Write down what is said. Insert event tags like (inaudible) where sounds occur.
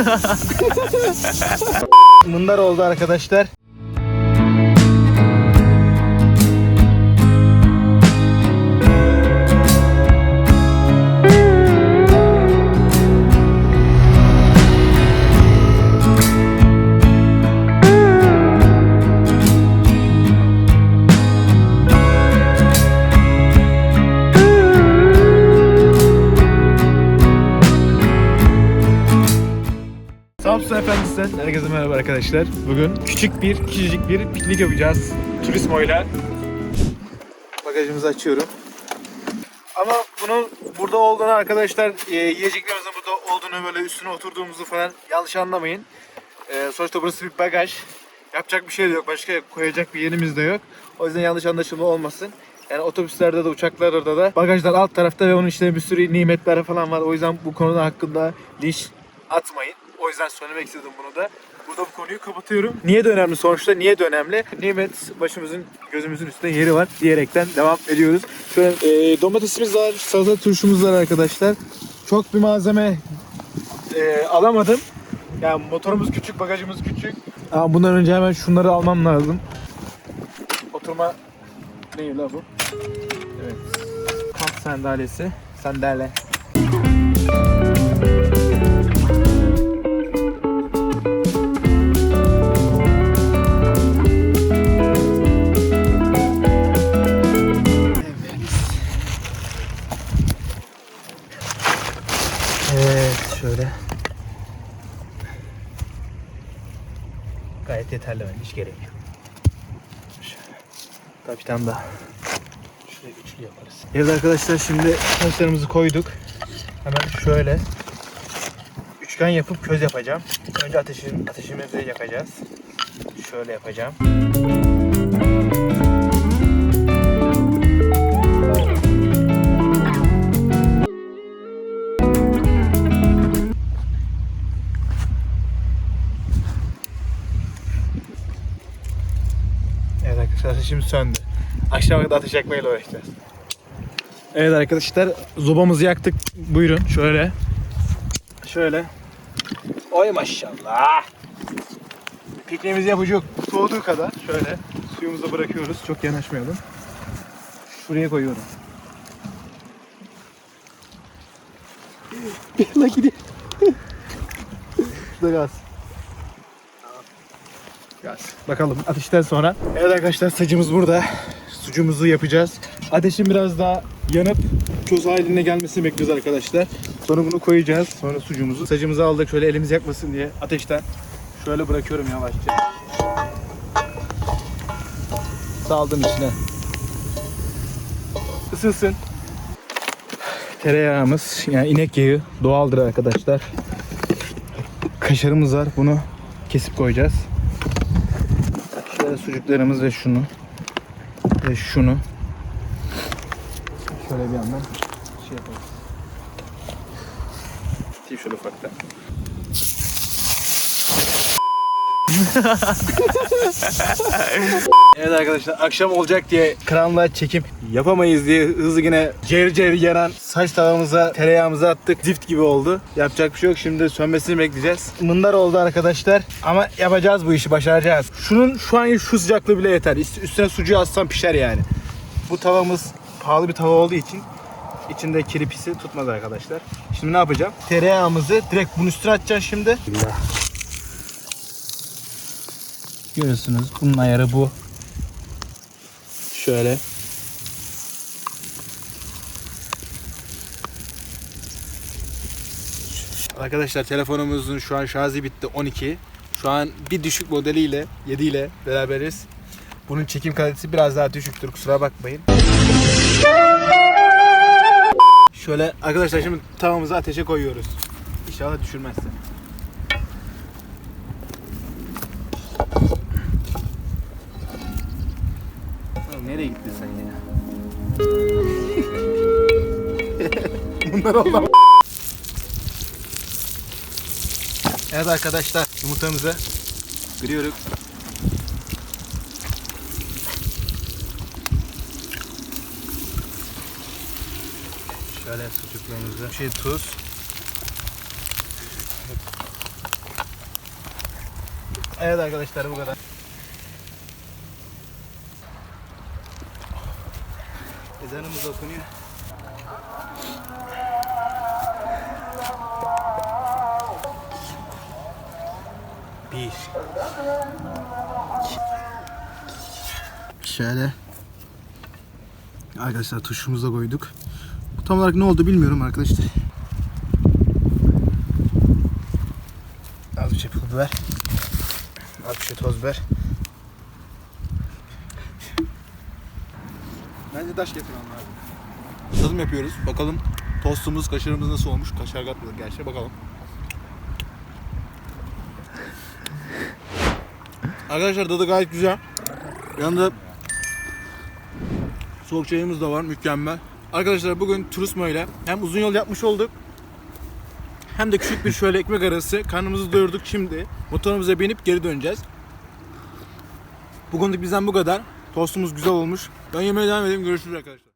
(laughs) Mındar oldu arkadaşlar. Herkese merhaba arkadaşlar. Bugün küçük bir, küçücük bir piknik yapacağız. Turismoyla. Bagajımızı açıyorum. Ama bunun burada olduğunu arkadaşlar, e, yiyeceklerimizin burada olduğunu böyle üstüne oturduğumuzu falan yanlış anlamayın. E, sonuçta burası bir bagaj. Yapacak bir şey de yok. Başka koyacak bir yerimiz de yok. O yüzden yanlış anlaşılma olmasın. Yani otobüslerde de uçaklarda da bagajlar alt tarafta ve onun içinde bir sürü nimetler falan var. O yüzden bu konuda hakkında linç atmayın. Yüzden söylemek istedim bunu da. Burada bu konuyu kapatıyorum. Niye de önemli sonuçta? Niye de önemli? Nimet başımızın gözümüzün üstünde yeri var diyerekten devam ediyoruz. Şöyle e, domatesimiz var, salata turşumuz var arkadaşlar. Çok bir malzeme e, alamadım. Yani motorumuz küçük, bagajımız küçük. Ama bundan önce hemen şunları almam lazım. Oturma ne la bu? Evet. Kamp sandalyesi. Sandalye. Evet şöyle. Gayet yeterli bence hiç gerek yok. Şöyle. Bir tane daha. Şuraya üçlü yaparız. Evet arkadaşlar şimdi taşlarımızı koyduk. Hemen şöyle üçgen yapıp köz yapacağım. Önce ateşi, ateşimizi yakacağız. Şöyle yapacağım. Arkadaşlar ateşimiz söndü. Akşama kadar ateş yakmayla uğraşacağız. Evet arkadaşlar zobamızı yaktık. Buyurun şöyle. Şöyle. Oy maşallah. Pikniğimizi yapacak soğuduğu kadar şöyle suyumuzu bırakıyoruz. Çok yanaşmayalım. Şuraya koyuyorum. (laughs) La gidiyor. (laughs) Şurada gaz. Bakalım ateşten sonra. Evet arkadaşlar sacımız burada. Sucuğumuzu yapacağız. Ateşin biraz daha yanıp köz haline gelmesini bekliyoruz arkadaşlar. Sonra bunu koyacağız. Sonra sucuğumuzu. Sacımızı aldık şöyle elimiz yakmasın diye ateşten. Şöyle bırakıyorum yavaşça. Saldım içine. Isınsın. Tereyağımız yani inek yağı doğaldır arkadaşlar. Kaşarımız var. Bunu kesip koyacağız. Sucuklarımız ve şunu. Ve şunu. Şöyle bir yandan şey yapalım. Atayım şöyle ufaktan. (laughs) evet arkadaşlar akşam olacak diye karanlığa çekim yapamayız diye hızlı yine cer cer yanan saç tavamıza tereyağımızı attık. Zift gibi oldu. Yapacak bir şey yok. Şimdi sönmesini bekleyeceğiz. Mındar oldu arkadaşlar. Ama yapacağız bu işi. Başaracağız. Şunun şu an şu sıcaklığı bile yeter. Üst- Üstüne sucuğu atsam pişer yani. Bu tavamız pahalı bir tava olduğu için içinde kiri pisi tutmaz arkadaşlar. Şimdi ne yapacağım? Tereyağımızı direkt bunun üstüne atacağız şimdi. Görüyorsunuz bunun ayarı bu. Şöyle. Arkadaşlar telefonumuzun şu an şarjı bitti 12. Şu an bir düşük modeliyle 7 ile beraberiz. Bunun çekim kalitesi biraz daha düşüktür kusura bakmayın. Şöyle arkadaşlar şimdi tavamızı ateşe koyuyoruz. İnşallah düşürmezse. Nereye gittin sen ya? Bunlar ama. Evet arkadaşlar yumurtamızı kırıyoruz. Şöyle sucuklarımızı. Şey tuz. Evet arkadaşlar bu kadar. Ezanımız okunuyor. Bir. Şöyle. Arkadaşlar tuşumuzu da koyduk. Bu tam olarak ne oldu bilmiyorum arkadaşlar. Az bir şey pul biber. Az bir şey toz biber. Bence taş getirmem lazım. Tadım yapıyoruz. Bakalım tostumuz, kaşarımız nasıl olmuş? Kaşar katmadık gerçi. Bakalım. Arkadaşlar tadı gayet güzel. Yanında soğuk çayımız da var. Mükemmel. Arkadaşlar bugün Turismo ile hem uzun yol yapmış olduk hem de küçük bir şöyle ekmek arası karnımızı doyurduk şimdi. Motorumuza binip geri döneceğiz. Bugünlük bizden bu kadar. Tostumuz güzel olmuş. Ben yemeğe devam edeyim. Görüşürüz arkadaşlar.